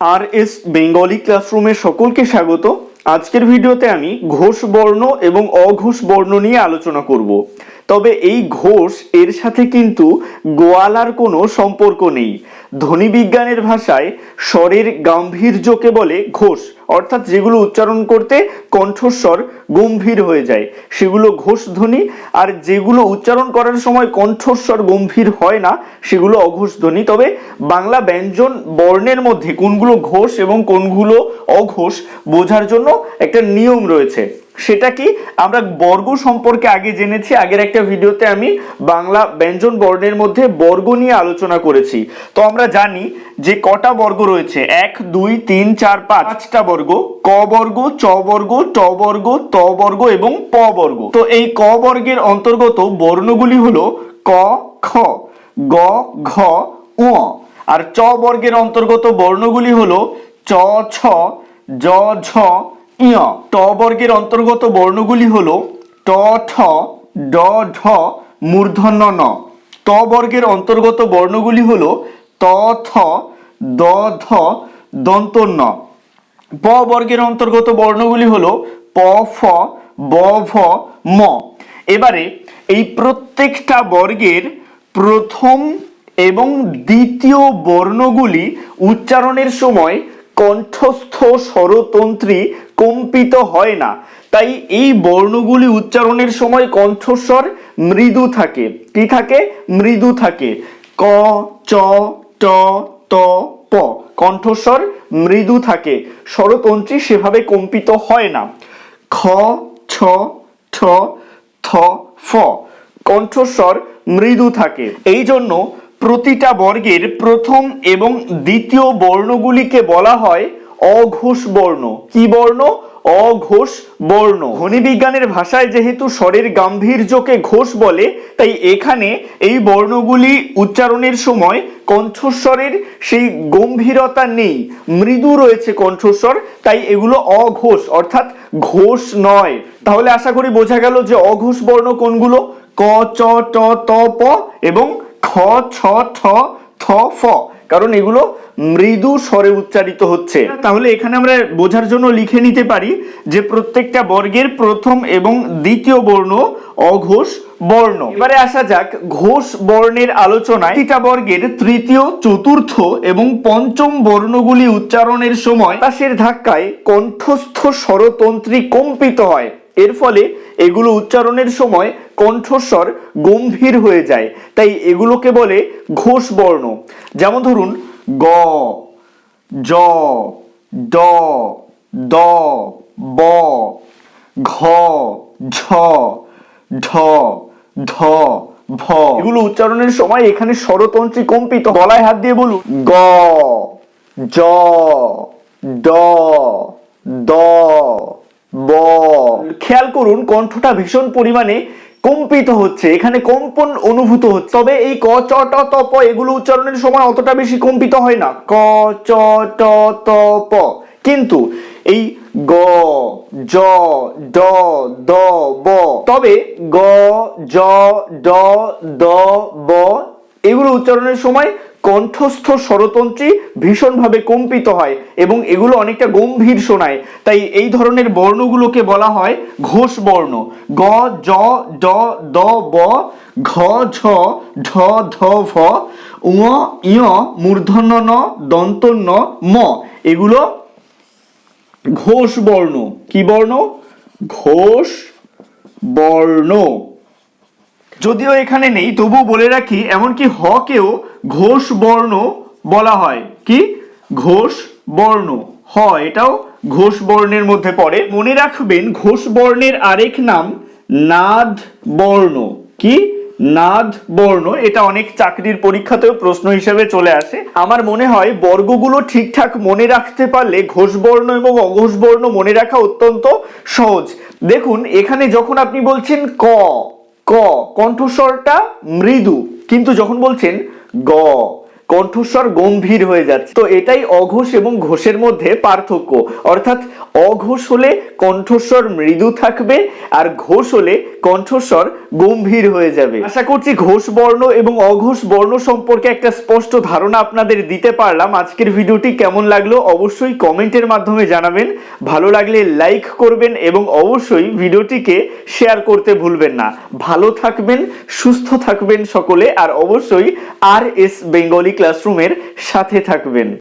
আর S Bengali ক্লাসরুমে সকলকে স্বাগত। আজকের ভিডিওতে আমি ঘোষ বর্ণ এবং অঘোষ বর্ণ নিয়ে আলোচনা করব। তবে এই ঘোষ, এর সাথে কিন্তু গোয়ালার কোনো সম্পর্ক নেই। ধ্বনি বিজ্ঞানের ভাষায় স্বরের গাম্ভীর্যকে বলে ঘোষ। অর্থাৎ যেগুলো উচ্চারণ করতে কণ্ঠস্বর গম্ভীর হয়ে যায়, সেগুলো ঘোষধ্বনি, আর যেগুলো উচ্চারণ করার সময় কণ্ঠস্বর গম্ভীর হয় না, সেগুলো অঘোষধ্বনি। তবে বাংলা ব্যঞ্জন বর্ণের মধ্যে কোনগুলো ঘোষ এবং কোনগুলো অঘোষ বোঝার জন্য একটা নিয়ম রয়েছে। সেটা কি? আমরা বর্গ সম্পর্কে আগে জেনেছি, আগের একটা ভিডিওতে আমি বাংলা ব্যঞ্জন বর্ণের মধ্যে বর্গ নিয়ে আলোচনা করেছি। তো আমরা জানি যে কটা বর্গ রয়েছে? এক, দুই, তিন, চার, পাঁচ। পাঁচটা বর্গ, ক বর্গ, চ বর্গ, ট বর্গ, ত বর্গ এবং প বর্গ। তো এই ক বর্গের অন্তর্গত বর্ণগুলি হলো ক, খ, গ, ঘ উ আর চ বর্গের অন্তর্গত বর্ণগুলি হলো চ, ছ, জ, ঝ ইয় ট বর্গের অন্তর্গত বর্ণগুলি হলো ট, ঠ, ড, ঢ, মূর্ধন্য, ন। ত বর্গের অন্তর্গত বর্ণগুলি হলো ত, থ, দ, ধ, দন্তন্য। প বর্গের অন্তর্গত বর্ণগুলি হলো প, ফ, ব, ভ, ম। এবারে এই প্রত্যেকটা বর্গের প্রথম এবং দ্বিতীয় বর্ণগুলি উচ্চারণের সময় কণ্ঠস্থ স্বরতন্ত্রী কম্পিত হয় না। তাই এই বর্ণগুলি উচ্চারণের সময় কণ্ঠস্বর মৃদু থাকে। কি থাকে? মৃদু থাকে। ক, চ, ট, ত, প। কণ্ঠস্বর মৃদু থাকে। স্বরতন্ত্রী সেভাবে কম্পিত হয় না। খ, ছ, ঠ, থ, ফ। কণ্ঠস্বর মৃদু থাকে। এই জন্য প্রতিটা বর্গের প্রথম এবং দ্বিতীয় বর্ণগুলিকে বলা হয় অঘোষ বর্ণ। কি বর্ণ? অঘোষ বর্ণ। ধ্বনি বিজ্ঞানের ভাষায় যেহেতু স্বরের গাম্ভীর্যকে ঘোষ বলে, তাই এখানে এই বর্ণগুলি উচ্চারণের সময় কণ্ঠস্বরের সেই গম্ভীরতা নেই। মৃদু রয়েছে কণ্ঠস্বর, তাই এগুলো অঘোষ, অর্থাৎ ঘোষ নয়। তাহলে আশা করি বোঝা গেল যে অঘোষ বর্ণ কোনগুলো? ক, চ, ট, ত, প এবং খ ছ ঠ, থ, ফ, কারণ এগুলো মৃদু স্বরে উচ্চারিত হচ্ছে। তাহলে এখানে আমরা বোঝার জন্য লিখে নিতে পারি যে প্রত্যেকটা বর্গের প্রথম এবং দ্বিতীয় বর্ণ অঘোষ বর্ণ। এবারে আসা যাক, ঘোষ বর্ণের আলোচনায় প্রতিটা বর্গের তৃতীয়, চতুর্থ এবং পঞ্চম বর্ণগুলি উচ্চারণের সময় তাসের ধাক্কায় কণ্ঠস্থ স্বরতন্ত্রী কম্পিত হয়। এর ফলে এগুলো উচ্চারণের সময় কণ্ঠস্বর গম্ভীর হয়ে যায়। তাই এগুলোকে বলে ঘোষ বর্ণ যেমন ধরুন, গ, জ, ড, দ, ব, ঘ, ঝ, ঢ ঢ ভ। এগুলো উচ্চারণের সময় এখানে স্বরতন্ত্রী কম্পিত গলায় হাত দিয়ে বলুন, গ, জ, ড, দ খেয়াল করুন, কণ্ঠটা ভীষণ পরিমাণে কম্পিত হচ্ছে, এখানে কম্পন অনুভূত হচ্ছে। তবে এই ক, চ, ট, ত, প, এগুলো উচ্চারণের সময় অতটা বেশি কম্পিত হয় না। ক, চ, ট, ত, প। কিন্তু এই গ, জ, ড, দ, ব, তবে গ, জ, ড, দ, ব, এগুলো উচ্চারণের সময় কণ্ঠস্থ স্বরতন্ত্রী ভীষণভাবে কম্পিত হয় এবং এগুলো অনেকটা গম্ভীর শোনায়। তাই এই ধরনের বর্ণগুলোকে বলা হয় ঘোষ বর্ণ গ, জ, ড, দ, ব, ঘ, ঝ, ঢ, ধ, ভ উঁ ইয় মূর্ধন্য, ন, দন্তন্য, ম। এগুলো ঘোষ বর্ণ কি বর্ণ? ঘোষ বর্ণ যদিও এখানে নেই তবু বলে রাখি, এমনকি হকেও ঘোষ বর্ণ বলা হয়। কি? ঘোষ বর্ণ। হ, এটাও ঘোষ বর্ণের মধ্যে পড়ে। মনে রাখবেন, ঘোষ বর্ণের আরেক নাম নাদ বর্ণ। কি? নাদ বর্ণ। এটা অনেক চাকরির পরীক্ষাতেও প্রশ্ন হিসেবে চলে আসে। আমার মনে হয়, বর্গগুলো ঠিকঠাক মনে রাখতে পারলে ঘোষ বর্ণ এবং অঘোষ বর্ণ মনে রাখা অত্যন্ত সহজ। দেখুন, এখানে যখন আপনি বলছেন ক ক, কণ্ঠস্বরটা মৃদু। কিন্তু যখন বলছেন গ, কণ্ঠস্বর গম্ভীর হয়ে যাচ্ছে। তো এটাই অঘোষ এবং ঘোষের মধ্যে পার্থক্য। অর্থাৎ অঘোষ হলে কণ্ঠস্বর মৃদু থাকবে আর ঘোষ হলে কণ্ঠস্বর গম্ভীর হয়ে যাবে। আশা করছি ঘোষ বর্ণ এবং অঘোষ বর্ণ সম্পর্কে একটা স্পষ্ট ধারণা আপনাদের দিতে পারলাম। আজকের ভিডিওটি কেমন লাগল অবশ্যই কমেন্টের মাধ্যমে জানাবেন। ভালো লাগলে লাইক করবেন এবং অবশ্যই ভিডিওটিকে শেয়ার করতে ভুলবেন না। ভালো থাকবেন, সুস্থ থাকবেন সকলে, আর অবশ্যই আর এস বেঙ্গলি ক্লাসরুমের সাথে থাকবেন।